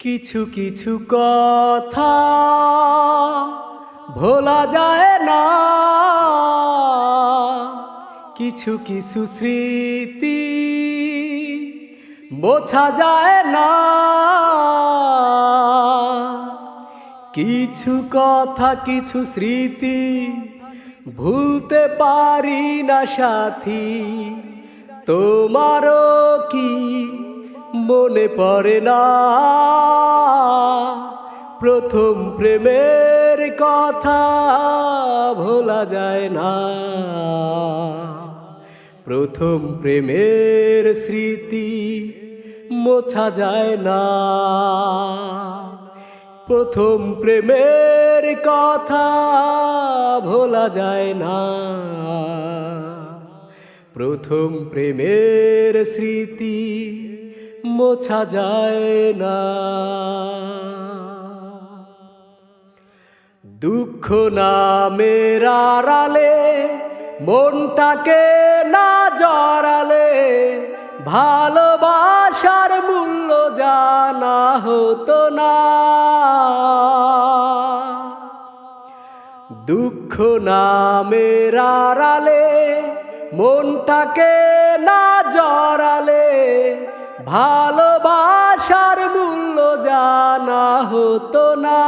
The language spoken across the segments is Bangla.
কিছু কিছু কথা ভোলা যায় না। কিছু কিছু স্মৃতি বোঝা যায় না। কিছু কথা, কিছু স্মৃতি ভুলতে পারি না সাথী। তোমারও কি মনে পড়ে না। প্রথম প্রেমের কথা ভোলা যায় না। প্রথম প্রেমের স্মৃতি মোছা যায় না। প্রথম প্রেমের কথা ভোলা যায় না। প্রথম প্রেমের স্মৃতি মোছা যায় না। দুঃখ নামের আড়ালে, মনটাকে না জড়ালে, ভালোবাসার মূল্য জানা হতো না। দুঃখ নামের আড়ালে, মনটাকে না জড়ালে ভালোবাসার মূল্য জানা হতো না।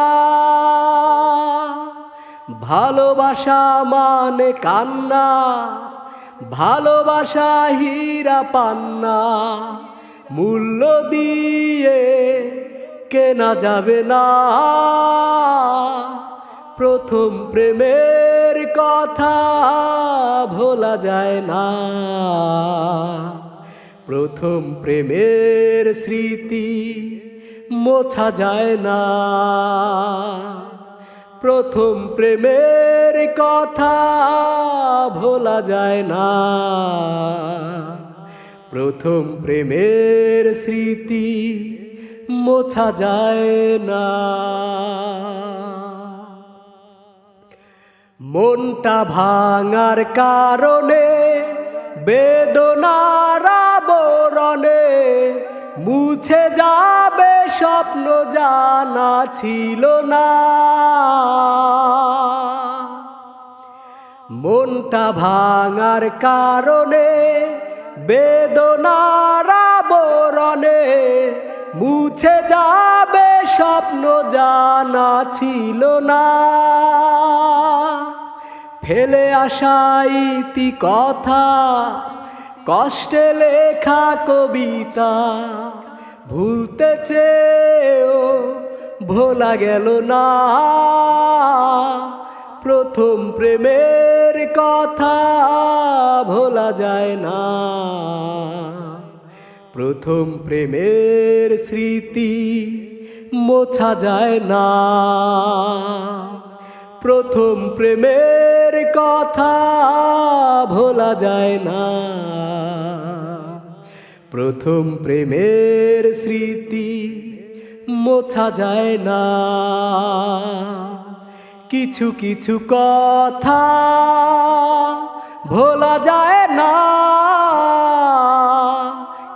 ভালোবাসা মানে কান্না, ভালোবাসা হীরা পান্না। মূল্য দিয়ে কেনা যাবে না। প্রথম প্রেমের কথা ভোলা যায় না। প্রথম প্রেমের স্মৃতি মোছা যায় না। প্রথম প্রেমের কথা ভোলা যায় না। প্রথম প্রেমের স্মৃতি মোছা যায় না। মনটা ভাঙার কারণে আবরণে মুছে যাবে স্বপ্ন জানা ছিল না। মনটা ভাঙার কারণে, বেদনার আবরণে মুছে যাবে স্বপ্ন জানা ছিল না। ফেলে আসা ইতি কথা কষ্টে লেখা কবিতা ভুলতে চেয়েও ভোলা গেল না। প্রথম প্রেমের কথা ভোলা যায় না। প্রথম প্রেমের স্মৃতি মোছা যায় না। প্রথম প্রেমের কথা ভোলা যায় না। প্রথম প্রেমের স্মৃতি মোছা যায় না। কিছু কিছু কথা ভোলা যায় না।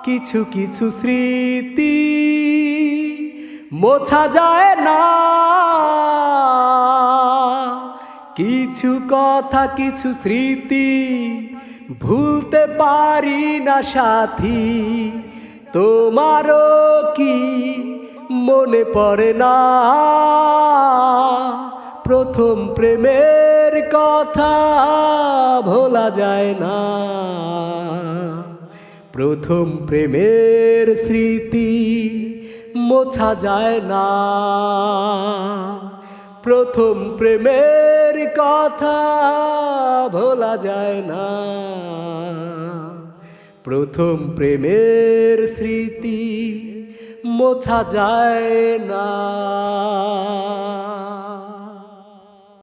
কিছু কিছু স্মৃতি মোছা যায় না। কিছু কথা, কিছু স্মৃতি ভুলতে পারি না সাথী। তোমারও কি মনে পড়ে না? প্রথম প্রেমের কথা ভোলা যায় না। প্রথম প্রেমের স্মৃতি মোছা যায় না। প্রথম প্রেমের কথা ভোলা যায় না। প্রথম প্রেমের স্মৃতি মোছা যায় না।